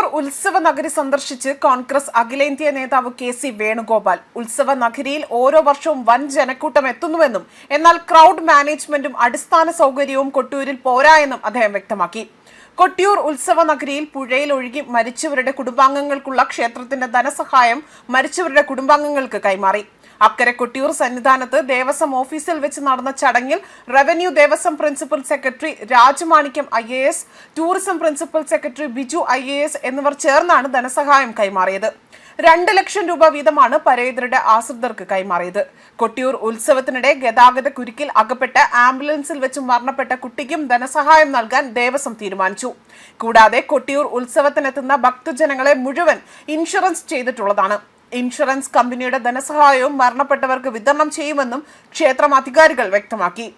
കൊട്ടിയൂർ ഉത്സവ നഗരി സന്ദർശിച്ച് കോൺഗ്രസ് അഖിലേന്ത്യാ നേതാവ് കെ സി വേണുഗോപാൽ. ഉത്സവ നഗരിയിൽ ഓരോ വർഷവും വൻ ജനക്കൂട്ടം എത്തുന്നുവെന്നും എന്നാൽ ക്രൗഡ് മാനേജ്മെന്റും അടിസ്ഥാന സൗകര്യവും കൊട്ടിയൂരിൽ പോരായെന്നും അദ്ദേഹം വ്യക്തമാക്കി. കൊട്ടിയൂർ ഉത്സവ നഗരിയിൽ പുഴയിൽ ഒഴുകി മരിച്ചവരുടെ കുടുംബാംഗങ്ങൾക്കുള്ള ക്ഷേത്രത്തിന്റെ ധനസഹായം മരിച്ചവരുടെ കുടുംബാംഗങ്ങൾക്ക് കൈമാറി. അക്കരെ കൊട്ടിയൂർ സന്നിധാനത്ത് ദേവസ്വം ഓഫീസിൽ വെച്ച് നടന്ന ചടങ്ങിൽ revenue Devaswom principal secretary Rajamanickam I A S tourism principal secretary Biju I A S എന്നിവർ ചേർന്നാണ് ധനസഹായം കൈമാറിയത്. രണ്ട് ലക്ഷം രൂപ വീതമാണ് പരേതരുടെ ആശ്രിതർക്ക് കൈമാറിയത്. കൊട്ടിയൂർ ഉത്സവത്തിനിടെ ഗതാഗത കുരുക്കിൽ അകപ്പെട്ട് ആംബുലൻസിൽ വെച്ച് മരണപ്പെട്ട കുട്ടിക്കും ധനസഹായം നൽകാൻ ദേവസ്വം തീരുമാനിച്ചു. കൂടാതെ കൊട്ടിയൂർ ഉത്സവത്തിനെത്തുന്ന ഭക്തജനങ്ങളെ മുഴുവൻ ഇൻഷുറൻസ് ചെയ്തിട്ടുള്ളതാണ്. ഇൻഷുറൻസ് കമ്പനിയുടെ ധനസഹായവും മരണപ്പെട്ടവർക്ക് വിതരണം ചെയ്യുമെന്നും ക്ഷേത്രം അധികാരികൾ വ്യക്തമാക്കി.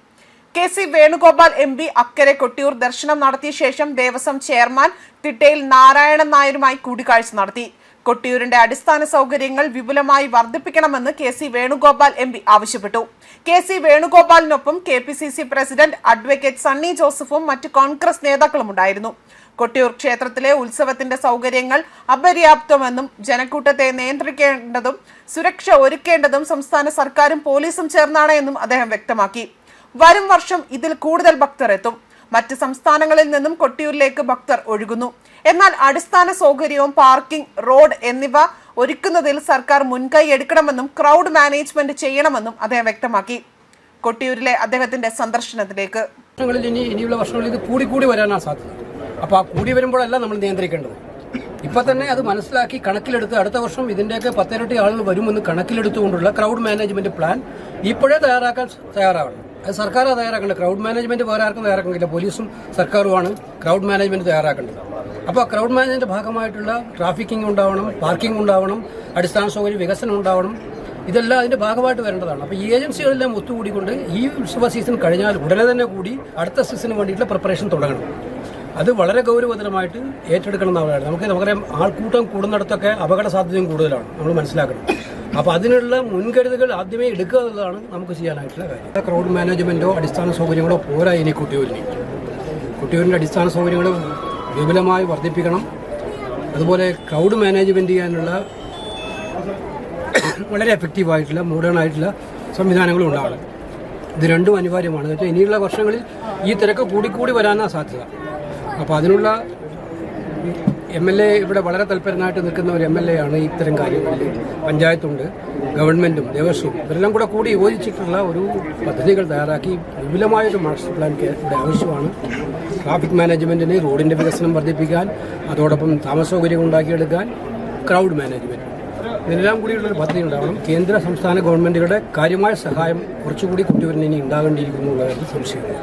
K C Venugopal M P Akkare Kottiyoor ദർശനം നടത്തിയ ശേഷം ദേവസ്വം ചെയർമാൻ തിട്ടയിൽ നാരായണൻ നായരുമായി കൂടിക്കാഴ്ച നടത്തി. കൊട്ടിയൂരിന്റെ അടിസ്ഥാന സൗകര്യങ്ങൾ വിപുലമായി വർദ്ധിപ്പിക്കണമെന്ന് K C Venugopal M P ആവശ്യപ്പെട്ടു. K C വേണുഗോപാലിനൊപ്പം K P C C president advocate Sunny ജോസഫും മറ്റ് കോൺഗ്രസ് നേതാക്കളും ഉണ്ടായിരുന്നു കൊട്ടിയൂർ ക്ഷേത്രത്തിലെ ഉത്സവത്തിന്റെ സൗകര്യങ്ങൾ അപര്യാപ്തമെന്നും ജനക്കൂട്ടത്തെ നിയന്ത്രിക്കേണ്ടതും സുരക്ഷ ഒരുക്കേണ്ടതും സംസ്ഥാന സർക്കാരും പോലീസും ചേർന്നാണ് എന്നും അദ്ദേഹം വ്യക്തമാക്കി. വരും വർഷം ഇതിൽ കൂടുതൽ ഭക്തർ എത്തും മറ്റ് സംസ്ഥാനങ്ങളിൽ നിന്നും കൊട്ടിയൂരിലേക്ക് ഭക്തർ ഒഴുകുന്നു. എന്നാൽ അടിസ്ഥാന സൗകര്യവും പാർക്കിംഗ് റോഡ് എന്നിവ ഒരുക്കുന്നതിൽ സർക്കാർ മുൻകൈ എടുക്കണമെന്നും ക്രൗഡ് മാനേജ്മെന്റ് ചെയ്യണമെന്നും അദ്ദേഹം വ്യക്തമാക്കി. കൊട്ടിയൂരിലെ അദ്ദേഹത്തിന്റെ സന്ദർശനത്തിലേക്ക്. ഇനി ഇനിയുള്ള വർഷങ്ങളിൽ ഇത് കൂടി കൂടി വരാനാണ് സാധ്യത. അപ്പോൾ ആ കൂടി വരുമ്പോഴല്ല നമ്മൾ നിയന്ത്രിക്കേണ്ടത്. ഇപ്പം തന്നെ അത് മനസ്സിലാക്കി കണക്കിലെടുത്ത് അടുത്ത വർഷം ഇതിന്റെയൊക്കെ പത്തിരട്ടി ആളുകൾ വരുമെന്ന് കണക്കിലെടുത്തുകൊണ്ടുള്ള ക്രൗഡ് മാനേജ്മെന്റ് പ്ലാൻ ഇപ്പോഴേ തയ്യാറാക്കാൻ തയ്യാറാവണം. അത് സർക്കാർ തയ്യാറാക്കേണ്ടത്. ക്രൗഡ് മാനേജ്മെന്റ് വേറെ ആർക്കും തയ്യാറാക്കുന്നില്ല പോലീസും സർക്കാരുമാണ് ക്രൗഡ് മാനേജ്മെന്റ് തയ്യാറാക്കേണ്ടത്. അപ്പോൾ ക്രൗഡ് മാനേജ്മെന്റ് ഭാഗമായിട്ടുള്ള ട്രാഫിക്കിംഗ് ഉണ്ടാവണം പാർക്കിംഗ് ഉണ്ടാവണം അടിസ്ഥാന സൗകര്യ വികസനം ഉണ്ടാവണം. ഇതെല്ലാം അതിന്റെ ഭാഗമായിട്ട് വരേണ്ടതാണ്. അപ്പോൾ ഈ ഏജൻസികളെല്ലാം ഒത്തുകൂടിക്കൊണ്ട് ഈ ഉത്സവ സീസൺ കഴിഞ്ഞാൽ ഉടനെ തന്നെ കൂടി അടുത്ത സീസണിന് വേണ്ടിയിട്ടുള്ള പ്രിപ്പറേഷൻ തുടങ്ങണം. അത് വളരെ ഗൗരവതരമായിട്ട് ഏറ്റെടുക്കണം എന്നാണ് നമുക്ക് നമുക്കറിയാം ആൾക്കൂട്ടം കൂടുന്നിടത്തൊക്കെ അപകട സാധ്യതയും കൂടുതലാണ്. നമ്മൾ മനസ്സിലാക്കണം. അപ്പോൾ അതിനുള്ള മുൻകരുതലുകൾ ആദ്യമേ എടുക്കുക എന്നുള്ളതാണ് നമുക്ക് ചെയ്യാനായിട്ടുള്ള കാര്യം. ക്രൗഡ് മാനേജ്മെന്റോ അടിസ്ഥാന സൗകര്യങ്ങളോ പോരാ ഇനി കുട്ടിയൂരിന്. കുട്ടിയൂരിന്റെ അടിസ്ഥാന സൗകര്യങ്ങൾ വിപുലമായി വർദ്ധിപ്പിക്കണം. അതുപോലെ ക്രൗഡ് മാനേജ്മെന്റ് ചെയ്യാനുള്ള വളരെ എഫക്റ്റീവായിട്ടുള്ള മോഡേൺ ആയിട്ടുള്ള സംവിധാനങ്ങളും ഉണ്ടാവണം. ഇത് രണ്ടും അനിവാര്യമാണ്. വെച്ചാൽ ഇനിയുള്ള വർഷങ്ങളിൽ ഈ തിരക്ക് കൂടിക്കൂടി വരാനാണ് സാധ്യത. അപ്പോൾ അതിനുള്ള എം എൽ എ ഇവിടെ വളരെ തൽപരനായിട്ട് നിൽക്കുന്ന ഒരു എം എൽ എ ആണ് ഇത്തരം കാര്യങ്ങളിൽ പഞ്ചായത്തുണ്ട് ഗവൺമെന്റും ദേവസ്വവും ഇവരെല്ലാം കൂടെ കൂടി യോജിച്ചിട്ടുള്ള ഒരു പദ്ധതികൾ തയ്യാറാക്കി വിപുലമായൊരു മാസ്റ്റർ പ്ലാൻ ഇവിടെ ആവശ്യമാണ്. ട്രാഫിക് മാനേജ്മെന്റിന് റോഡിന്റെ വികസനം വർദ്ധിപ്പിക്കാൻ അതോടൊപ്പം താമസ സൗകര്യം ഉണ്ടാക്കിയെടുക്കാൻ ക്രൗഡ് മാനേജ്മെന്റ് ഇതിനെല്ലാം കൂടിയുള്ളൊരു പദ്ധതി ഉണ്ടാവണം. കേന്ദ്ര സംസ്ഥാന ഗവൺമെന്റുകളുടെ കാര്യമായ സഹായം കുറച്ചുകൂടി കുട്ടികളിൽ ഇനി ഉണ്ടാകേണ്ടിയിരിക്കുന്നു എന്നുള്ളതായിരുന്നു സംശയമില്ല.